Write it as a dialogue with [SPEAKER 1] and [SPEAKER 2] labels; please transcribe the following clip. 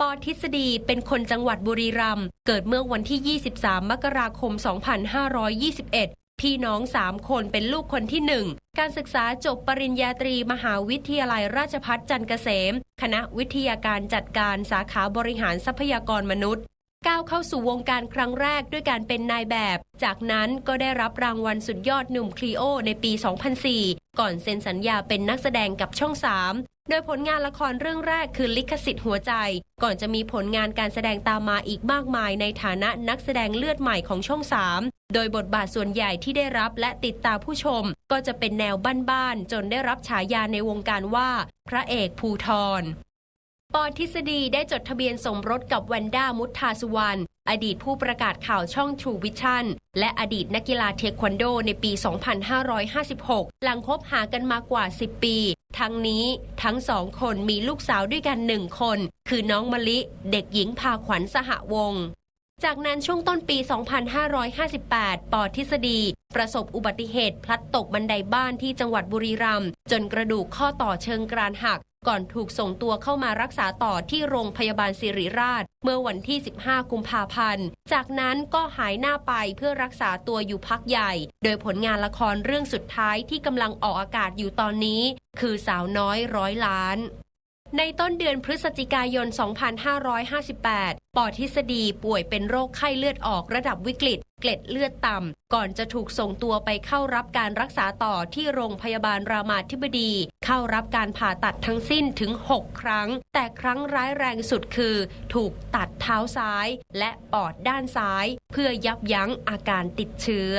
[SPEAKER 1] ปอทฤษฎีเป็นคนจังหวัดบุรีรัมย์เกิดเมื่อวันที่ 23 มกราคม 2521 พี่น้อง 3 คนเป็นลูกคนที่ 1 การศึกษาจบปริญญาตรีมหาวิทยาลัยราชภัฏจันทร์เกษม คณะวิทยาการจัดการสาขาบริหารทรัพยากรมนุษย์ก้าวเข้าสู่วงการครั้งแรกด้วยการเป็นนายแบบ จากนั้นก็ได้รับรางวัลสุดยอดหนุ่มคลีโอในปี 2004 ก่อนเซ็นสัญญาเป็นนักแสดงกับช่อง 3 โดยผลงานละครเรื่องแรกคือลิขสิทธิ์หัวใจ ก่อนจะมีผลงานการแสดงตามมาอีกมากมายในฐานะนักแสดงเลือดใหม่ของช่อง 3 โดยบทบาทส่วนใหญ่ที่ได้รับและติดตาผู้ชม ก็จะเป็นแนวบ้านๆจนได้รับฉายาในวงการว่า พระเอกภูทรปอทฤษฎีได้จดทะเบียนสมรสกับแวนด้ามุทธาสุวรรณ อดีตผู้ประกาศข่าวช่อง True Vision และอดีตนักกีฬาเทควันโดในปี 2556 หลังคบหากันมากว่า 10 ปี ทั้งนี้ทั้งสองคนมีลูกสาวด้วยกันหนึ่งคน คือน้องมะลิ เด็กหญิงพาขวัญสหวงศ์จากนั้นช่วงต้นปี 2558 ปอทฤษฎี ประสบอุบัติเหตุพลัดตกบันไดบ้านที่จังหวัดบุรีรัมย์จนกระดูกข้อต่อเชิงกรานหัก ก่อนถูกส่งตัวเข้ามารักษาต่อที่โรงพยาบาลสิริราช เมื่อวันที่ 15 กุมภาพันธ์ จากนั้นก็หายหน้าไปเพื่อรักษาตัวอยู่พักใหญ่ โดยผลงานละครเรื่องสุดท้ายที่กำลังออกอากาศอยู่ตอนนี้ คือสาวน้อยร้อยล้าน ในต้นเดือนพฤศจิกายน 2558 ปอทฤษฎีป่วยเป็นโรคไข้เลือดออกระดับวิกฤต เกล็ดเลือดต่ำ ก่อนจะถูกส่งตัวไปเข้ารับการรักษาต่อที่โรงพยาบาลรามาธิบดี เข้ารับการผ่าตัดทั้งสิ้นถึง 6 ครั้ง แต่ครั้งร้ายแรงสุดคือ ถูกตัดเท้าซ้าย และปอดด้านซ้าย เพื่อยับยั้งอาการติดเชื้อ